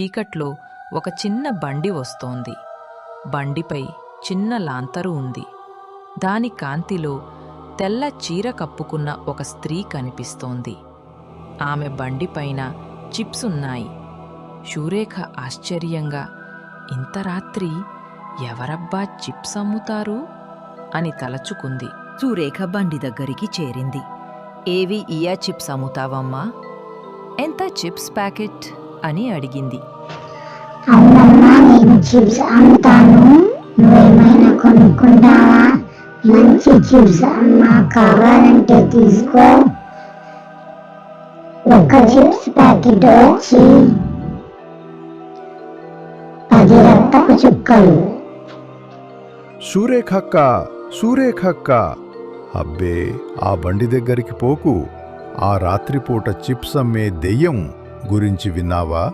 చీకట్లో ఒక చిన్న బండి వస్తోంది. బండిపై చిన్న లాంతరు ఉంది. దాని కాంతిలో తెల్ల చీర కప్పుకున్న ఒక స్త్రీ కనిపిస్తోంది. ఆమె బండిపైన చిప్స్ ఉన్నాయి. శూరేఖ ఆశ్చర్యంగా ఇంత రాత్రి ఎవరబ్బా చిప్స్ అమ్ముతారు? అని తలచుకుంది. సురేఖ బండి దగ్గరికి చేరింది. ఏవి ఇయా చిప్స్ అమ్ముతావమ్మా? ఎంత చిప్స్ ప్యాకెట్? అని అడిగింది. అవునమ్మా నేను చిప్స్ అమ్ముతాను నువ్వేమైనా కొనుక్కుంటావా? మంచి చిప్స్ అమ్మా కావాలంటే తీసుకో. ఒక చిప్స్ ప్యాకెట్ వచ్చి పది రక్తపు చుక్కలు. సూరేఖక్క సూరేఖక్క. అబ్బే ఆ బండి దగ్గరికి పోకు. ఆ రాత్రిపూట చిప్స్ అమ్మే దెయ్యం. గురించి విన్నావా?